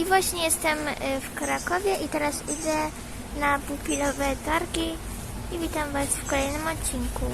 I właśnie jestem y, w Krakowie i teraz idę na pupilowe targi i witam Was w kolejnym odcinku.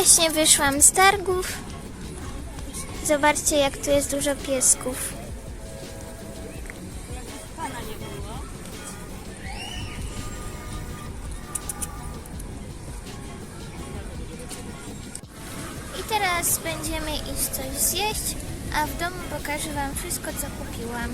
Właśnie wyszłam z targów. Zobaczcie, jak tu jest dużo piesków. I teraz będziemy iść coś zjeść, a w domu pokażę Wam wszystko, co kupiłam.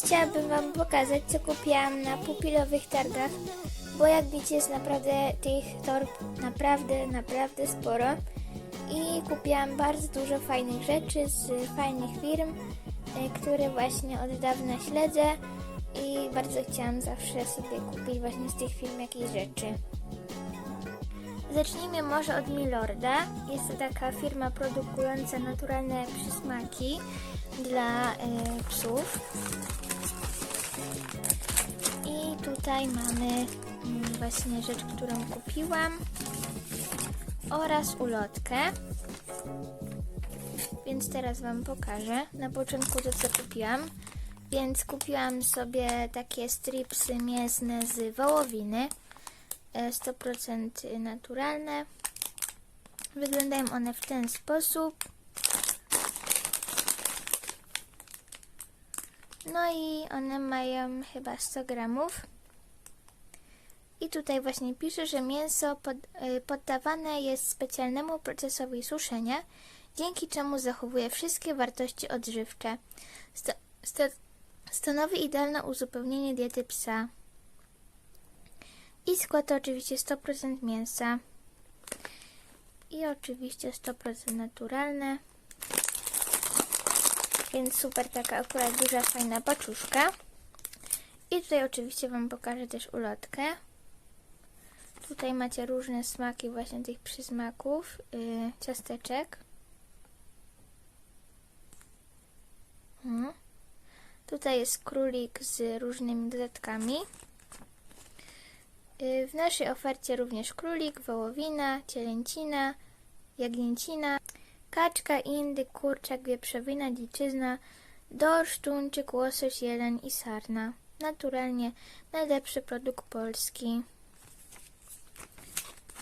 Teraz chciałabym Wam pokazać, co kupiłam na pupilowych targach, bo jak widzicie jest naprawdę tych torb naprawdę, naprawdę sporo. I kupiłam bardzo dużo fajnych rzeczy z fajnych firm, y, które właśnie od dawna śledzę i bardzo chciałam zawsze sobie kupić właśnie z tych firm jakieś rzeczy. Zacznijmy może od Milorda. Jest to taka firma produkująca naturalne przysmaki dla y, psów. Tutaj mamy mm, właśnie rzecz, którą kupiłam oraz ulotkę. Więc teraz Wam pokażę. Na początku to, co kupiłam. Więc kupiłam sobie takie stripsy mięsne z wołowiny. e, 100% naturalne. Wyglądają one w ten sposób. No i one mają chyba 100 gramów. I tutaj właśnie pisze, że mięso pod, y, poddawane jest specjalnemu procesowi suszenia, dzięki czemu zachowuje wszystkie wartości odżywcze. Sto, sto, stanowi idealne uzupełnienie diety psa. I skład to oczywiście 100% mięsa. I oczywiście 100% naturalne. Więc super taka akurat duża, fajna paczuszka. I tutaj oczywiście Wam pokażę też ulotkę. Tutaj macie różne smaki właśnie tych przysmaków, yy, ciasteczek. Mhm. Tutaj jest królik z różnymi dodatkami. Yy, w naszej ofercie również królik, wołowina, cielęcina, jagnięcina, kaczka, indyk, kurczak, wieprzowina, dziczyzna, dorsz, tuńczyk, łosoś, jeleń i sarna. Naturalnie najlepszy produkt polski.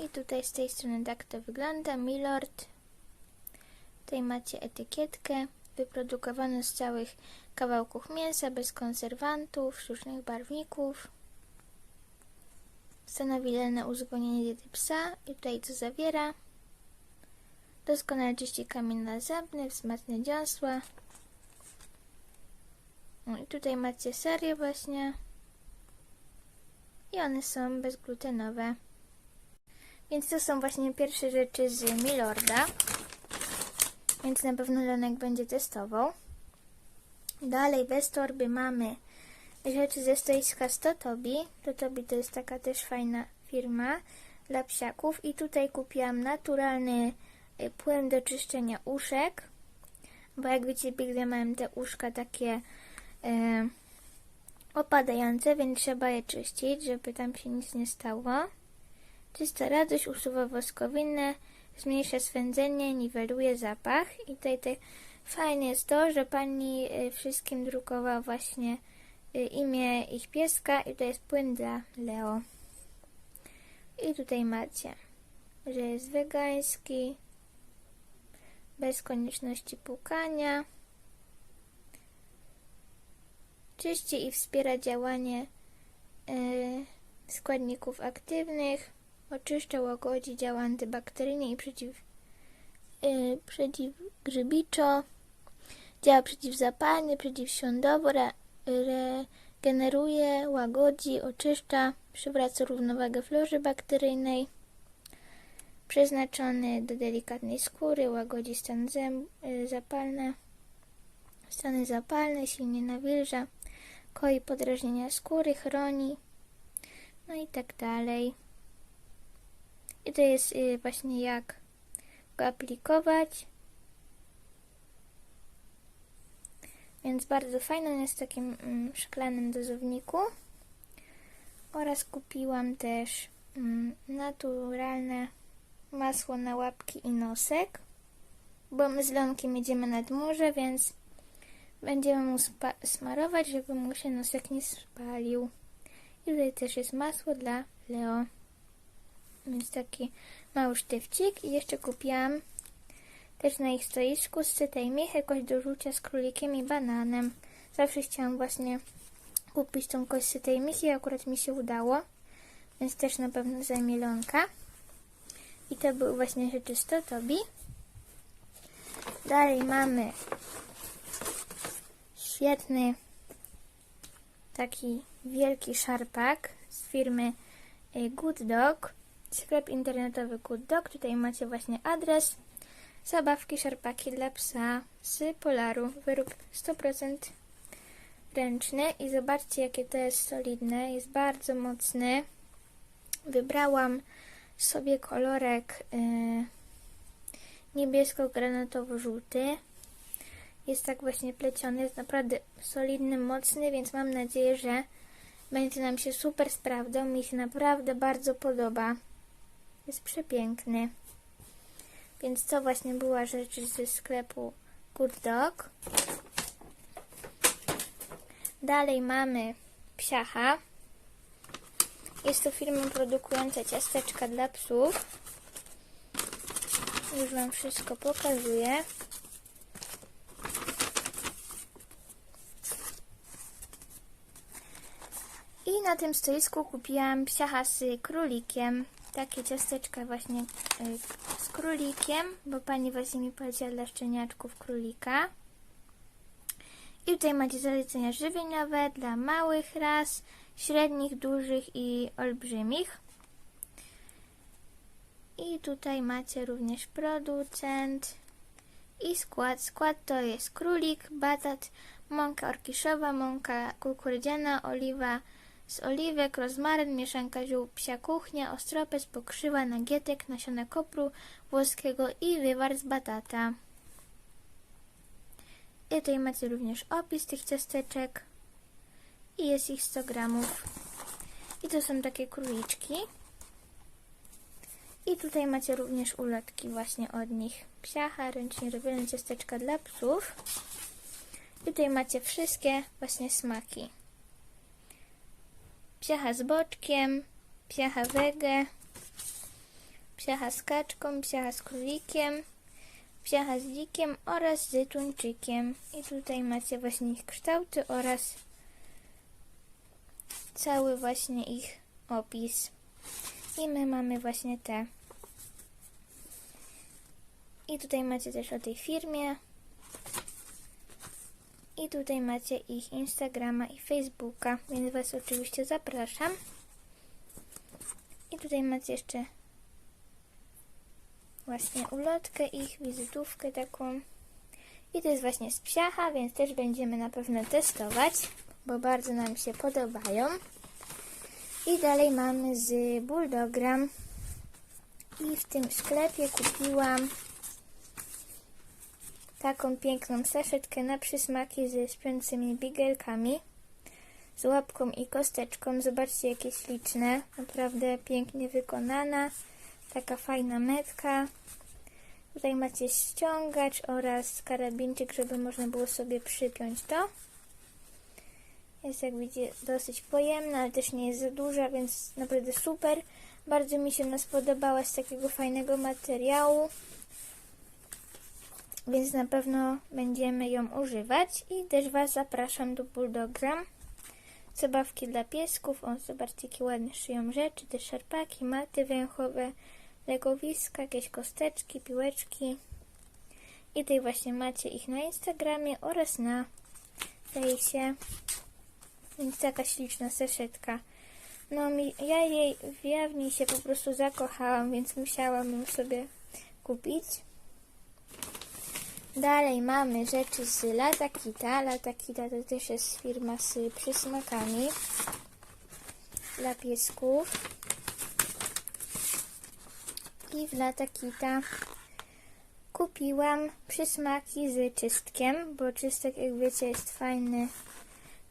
I tutaj z tej strony tak to wygląda. Milord. Tutaj macie etykietkę. Wyprodukowane z całych kawałków mięsa, bez konserwantów, sztucznych barwników. Stanowi idealne uzupełnienie diety psa. I tutaj co zawiera. Doskonale czyści kamień nazębny, wzmacnia dziąsła. No i tutaj macie serię właśnie. I one są bezglutenowe. Więc to są właśnie pierwsze rzeczy z Milorda. Więc na pewno Lenek będzie testował. Dalej bez torby mamy rzeczy ze stoiska 100 Tobi. To jest taka też fajna firma dla psiaków. I tutaj kupiłam naturalny płyn do czyszczenia uszek. Bo jak wiecie, biegle mają te uszka takie y, opadające, więc trzeba je czyścić, żeby tam się nic nie stało. Czysta radość usuwa woskowinę, zmniejsza swędzenie, niweluje zapach. I tutaj te, fajne jest to, że pani y, wszystkim drukowała właśnie y, imię ich pieska i to jest płyn dla Leo. I tutaj macie, że jest wegański, bez konieczności płukania. Czyści i wspiera działanie y, składników aktywnych. Oczyszcza, łagodzi, działa antybakteryjnie i y, przeciwgrzybiczo, działa przeciwzapalnie, przeciwświądowo, re, regeneruje, łagodzi, oczyszcza, przywraca równowagę flory bakteryjnej. Przeznaczony do delikatnej skóry, łagodzi stan zęb, y, zapalne, stany zapalne, silnie nawilża, koi podrażnienia skóry, chroni, no i tak dalej. I to jest y, właśnie jak go aplikować. Więc bardzo fajny on jest w takim mm, szklanym dozowniku. Oraz kupiłam też mm, naturalne masło na łapki i nosek. Bo my z Leonkiem jedziemy nad morze, więc będziemy mu smarować, żeby mu się nosek nie spalił. I tutaj też jest masło dla Leo. Więc taki mały sztywcik. I jeszcze kupiłam też na ich stoisku z tej miechy kość do z królikiem i bananem. Zawsze chciałam właśnie kupić tą kość z tej michy, akurat mi się udało. Więc też na pewno zajmie Lonka. I to były właśnie rzeczy z Totobi. Dalej mamy świetny taki wielki szarpak z firmy y, Good Dog. Sklep internetowy Good Dog. Tutaj macie właśnie adres. Zabawki, szarpaki dla psa z Polaru. Wyrób 100% ręczny. I zobaczcie, jakie to jest solidne. Jest bardzo mocny. Wybrałam sobie kolorek y, niebiesko-granatowo-żółty. Jest tak właśnie pleciony. Jest naprawdę solidny, mocny, więc mam nadzieję, że będzie nam się super sprawdzał. Mi się naprawdę bardzo podoba. Jest przepiękny. Więc to właśnie była rzecz ze sklepu Good Dog. Dalej mamy psiacha. Jest to firma produkująca ciasteczka dla psów. Już Wam wszystko pokazuję. I na tym stoisku kupiłam psiacha z królikiem. Takie ciasteczka właśnie y, z królikiem, bo pani właśnie mi poleciła dla szczeniaczków królika. I tutaj macie zalecenia żywieniowe dla małych ras, średnich, dużych i olbrzymich. I tutaj macie również producent i skład. Skład to jest królik, batat, mąka orkiszowa, mąka kukurydziana, oliwa z oliwek, rozmaryn, mieszanka ziół psia kuchnia, ostropes, pokrzywa, nagietek, nasiona kopru włoskiego i wywar z batata. I tutaj macie również opis tych ciasteczek i jest ich 100 gramów. I to są takie króliczki. I tutaj macie również ulotki właśnie od nich. Psiacha, ręcznie robione ciasteczka dla psów. I tutaj macie wszystkie właśnie smaki. Psiacha z boczkiem, psiacha wege, psiacha z kaczką, psiacha z królikiem, psiacha z dzikiem oraz z tuńczykiem. I tutaj macie właśnie ich kształty oraz cały właśnie ich opis. I my mamy właśnie te. I tutaj macie też o tej firmie. I tutaj macie ich Instagrama i Facebooka, więc Was oczywiście zapraszam. I tutaj macie jeszcze właśnie ulotkę ich, wizytówkę taką. I to jest właśnie z psiacha, więc też będziemy na pewno testować, bo bardzo nam się podobają. I dalej mamy z Bulldogram. I w tym sklepie kupiłam taką piękną saszetkę na przysmaki ze śpiącymi bigelkami. Z łapką i kosteczką. Zobaczcie jakie śliczne. Naprawdę pięknie wykonana. Taka fajna metka. Tutaj macie ściągacz oraz karabinczyk, żeby można było sobie przypiąć to. Jest jak widzicie dosyć pojemna, ale też nie jest za duża, więc naprawdę super. Bardzo mi się ona spodobała z takiego fajnego materiału. Więc na pewno będziemy ją używać. I też Was zapraszam do Bulldogram. Zabawki dla piesków. O, zobaczcie jakie ładne szyją rzeczy. Te szarpaki, maty węchowe, legowiska, jakieś kosteczki, piłeczki. I tutaj właśnie macie ich na Instagramie oraz na fejsie. Więc taka śliczna seszetka. No mi, ja jej, ja w niej się po prostu zakochałam, więc musiałam ją sobie kupić. Dalej mamy rzeczy z Lata Kita. Lata Kita to też jest firma z przysmakami dla piesków. I w Lata Kita kupiłam przysmaki z czystkiem, bo czystek jak wiecie jest fajny,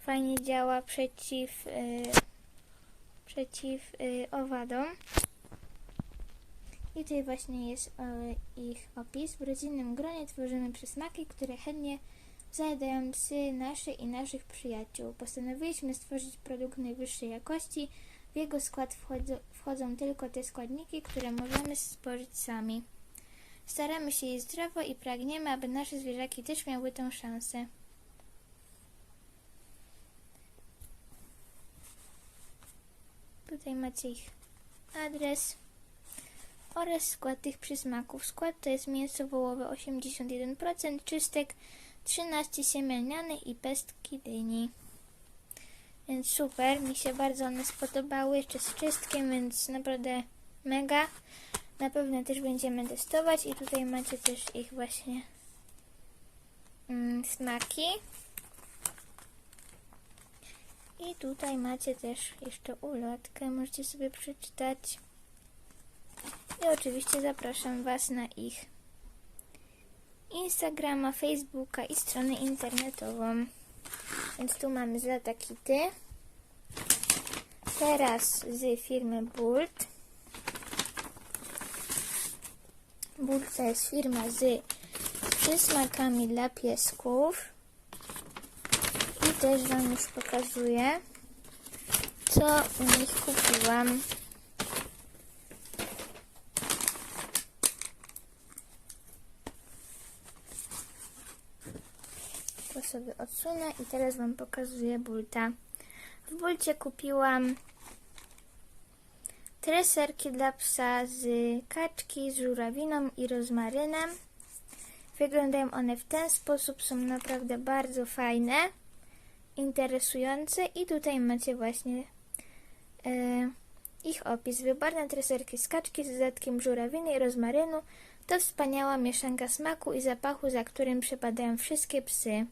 fajnie działa przeciw, y, przeciw y, owadom. I tutaj właśnie jest e, ich opis. W rodzinnym gronie tworzymy przysmaki, które chętnie zajadają psy nasze i naszych przyjaciół. Postanowiliśmy stworzyć produkt najwyższej jakości. W jego skład wchodzą, wchodzą tylko te składniki, które możemy spożyć sami. Staramy się jeść zdrowo i pragniemy, aby nasze zwierzaki też miały tą szansę. Tutaj macie ich adres oraz skład tych przysmaków. Skład to jest mięso wołowe 81%, czystek 13 siemian lniany i pestki dyni. Więc super, mi się bardzo one spodobały, jeszcze z czystkiem, więc naprawdę mega. Na pewno też będziemy testować i tutaj macie też ich właśnie mm, smaki. I tutaj macie też jeszcze ulotkę, możecie sobie przeczytać. I oczywiście zapraszam Was na ich Instagrama, Facebooka i stronę internetową. Więc tu mamy z lata. Teraz z firmy Bult. Bult to jest firma z przysmakami dla piesków. Też Wam już pokazuję, co u nich kupiłam. To sobie odsunę i teraz Wam pokazuję bulta. W bulcie kupiłam treserki dla psa z kaczki, z żurawiną i rozmarynem. Wyglądają one w ten sposób, są naprawdę bardzo fajne, interesujące i tutaj macie właśnie e, ich opis. Wyborne treserki z kaczki z dodatkiem żurawiny i rozmarynu to wspaniała mieszanka smaku i zapachu, za którym przepadają wszystkie psy.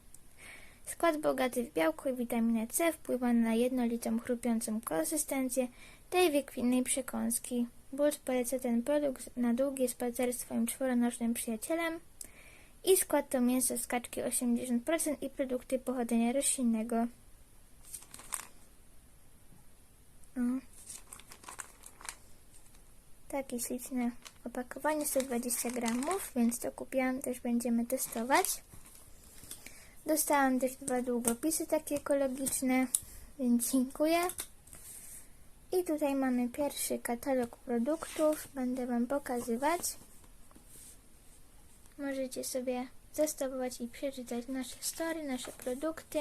Skład bogaty w białko i witaminę C wpływa na jednolitą, chrupiącą konsystencję tej wiekwinnej przekąski. Bult poleca ten produkt na długie spacery swoim czworonożnym przyjacielem. I skład to mięso z kaczki 80% i produkty pochodzenia roślinnego. O. Takie śliczne opakowanie, 120 gramów, więc to kupiłam, też będziemy testować. Dostałam też dwa długopisy takie ekologiczne, więc dziękuję. I tutaj mamy pierwszy katalog produktów, będę Wam pokazywać. Możecie sobie zastosować i przeczytać nasze story, nasze produkty.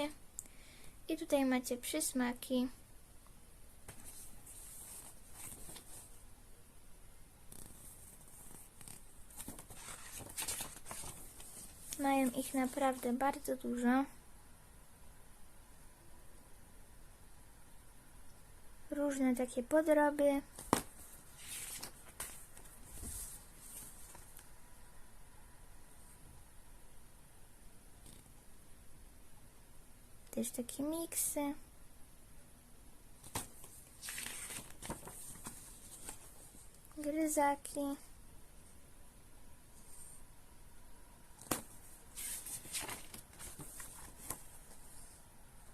I tutaj macie przysmaki. Mają ich naprawdę bardzo dużo. Różne takie podroby. Też takie miksy. Gryzaki.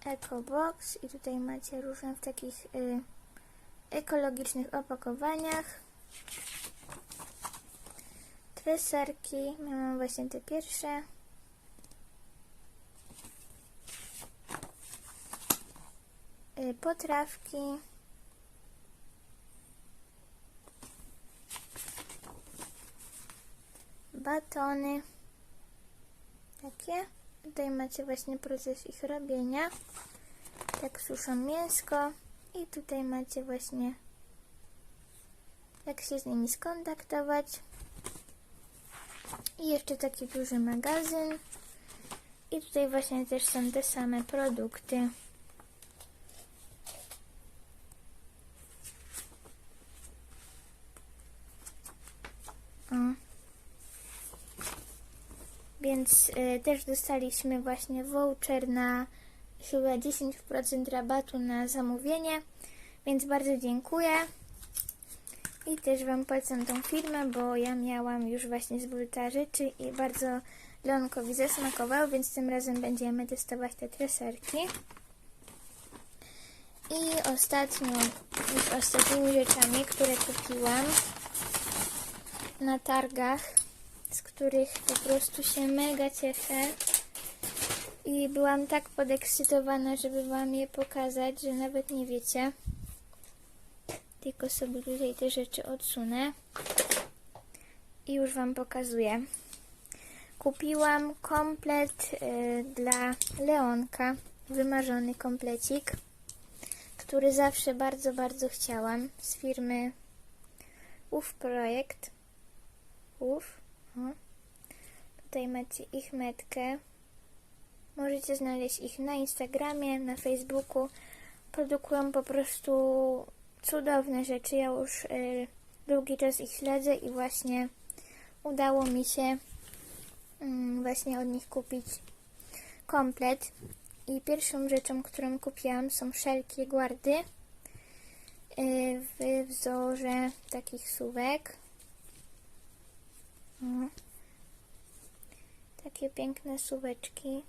EcoBox i tutaj macie różne w takich y, ekologicznych opakowaniach. Treserki, ja mam właśnie te pierwsze. Potrawki. Batony. Takie. Tutaj macie właśnie proces ich robienia. Tak suszą mięsko. I tutaj macie właśnie jak się z nimi skontaktować. I jeszcze taki duży magazyn. I tutaj właśnie też są te same produkty. O. Więc y, też dostaliśmy właśnie voucher na chyba 10% rabatu na zamówienie, więc bardzo dziękuję. I też Wam polecam tą firmę, bo ja miałam już właśnie z Bulta rzeczy i bardzo Leonkowi zasmakował, więc tym razem będziemy testować te treserki. I ostatnią, ostatnimi rzeczami, które kupiłam na targach, z których po prostu się mega cieszę. I byłam tak podekscytowana, żeby Wam je pokazać, że nawet nie wiecie. Tylko sobie tutaj te rzeczy odsunę. I już Wam pokazuję. Kupiłam komplet y, dla Leonka. Wymarzony komplecik, który zawsze bardzo, bardzo chciałam. Z firmy UF Projekt. UF. O. Tutaj macie ich metkę. Możecie znaleźć ich na Instagramie, na Facebooku. Produkują po prostu cudowne rzeczy. Ja już y, długi czas ich śledzę i właśnie udało mi się mm, właśnie od nich kupić komplet. I pierwszą rzeczą, którą kupiłam są wszelkie guardy y, w wzorze takich suwek. O. Takie piękne suweczki.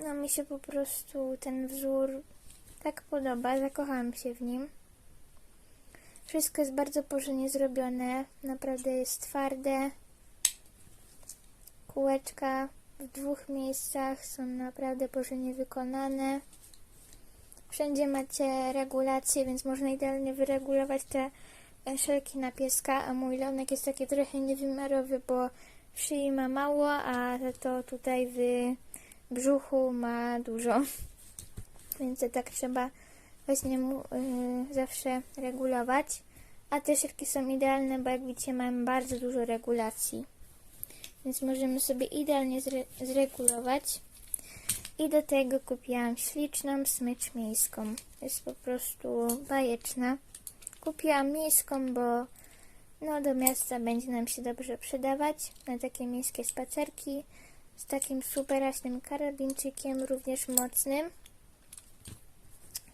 No mi się po prostu ten wzór tak podoba, zakochałam się w nim. Wszystko jest bardzo porządnie zrobione, naprawdę jest twarde. Kółeczka w dwóch miejscach są naprawdę porządnie wykonane. Wszędzie macie regulacje, więc można idealnie wyregulować te szelki na pieska, a mój lonek jest taki trochę niewymiarowy, bo w szyi ma mało, a to tutaj w brzuchu ma dużo. Więc to tak trzeba właśnie mu y, zawsze regulować. A te szelki są idealne, bo jak widzicie mam bardzo dużo regulacji. Więc możemy sobie idealnie zre zregulować. I do tego kupiłam śliczną smycz miejską. Jest po prostu bajeczna. Kupiłam miejską, bo no, do miasta będzie nam się dobrze przydawać na takie miejskie spacerki z takim superaśnym karabinczykiem, również mocnym,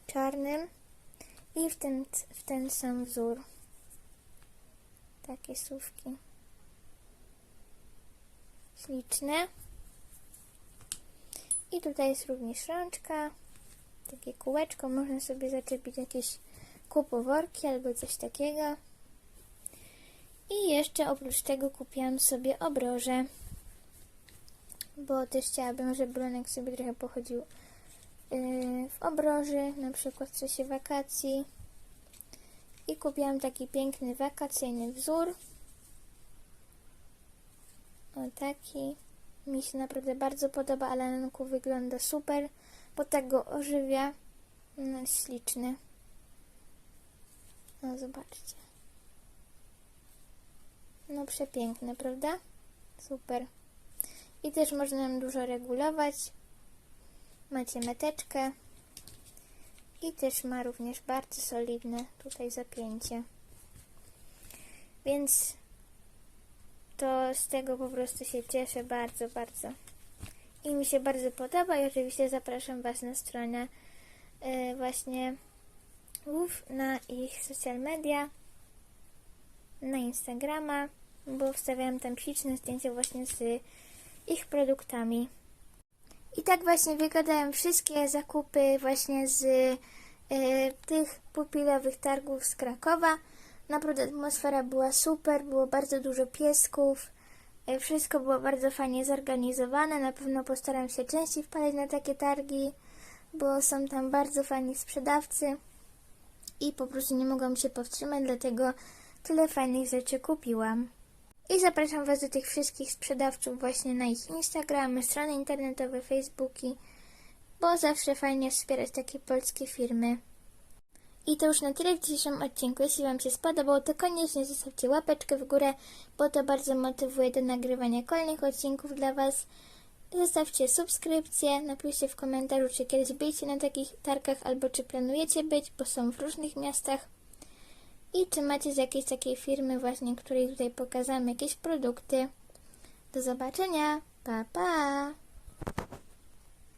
czarnym i w ten, w ten sam wzór. Takie słówki. Śliczne. I tutaj jest również rączka, takie kółeczko, można sobie zaczepić jakieś kupoworki albo coś takiego. I jeszcze oprócz tego kupiłam sobie obroże, bo też chciałabym, żeby Bronek sobie trochę pochodził yy, w obroży, na przykład w czasie wakacji. I kupiłam taki piękny wakacyjny wzór. O taki. Mi się naprawdę bardzo podoba, ale na rynku wygląda super, bo tak go ożywia. No, śliczny. No zobaczcie. No przepiękne, prawda? Super. I też można dużo regulować. Macie meteczkę. I też ma również bardzo solidne tutaj zapięcie. Więc to z tego po prostu się cieszę bardzo, bardzo. I mi się bardzo podoba i oczywiście zapraszam Was na stronę yy, właśnie WUF, na ich social media, na Instagrama, bo wstawiałam tam śliczne zdjęcia właśnie z ich produktami. I tak właśnie wyglądają wszystkie zakupy właśnie z y, tych pupilowych targów z Krakowa. Naprawdę atmosfera była super, było bardzo dużo piesków. y, Wszystko było bardzo fajnie zorganizowane. Na pewno postaram się częściej wpadać na takie targi, bo są tam bardzo fajni sprzedawcy. I po prostu nie mogłam się powstrzymać, dlatego tyle fajnych rzeczy kupiłam. I zapraszam Was do tych wszystkich sprzedawców właśnie na ich Instagramy, strony internetowe, Facebooki, bo zawsze fajnie wspierać takie polskie firmy. I to już na tyle w dzisiejszym odcinku. Jeśli Wam się spodobał, to koniecznie zostawcie łapeczkę w górę, bo to bardzo motywuje do nagrywania kolejnych odcinków dla Was. Zostawcie subskrypcję, napiszcie w komentarzu, czy kiedyś byliście na takich targach, albo czy planujecie być, bo są w różnych miastach. I czy macie z jakiejś takiej firmy właśnie, której tutaj pokazamy jakieś produkty. Do zobaczenia. Pa, pa!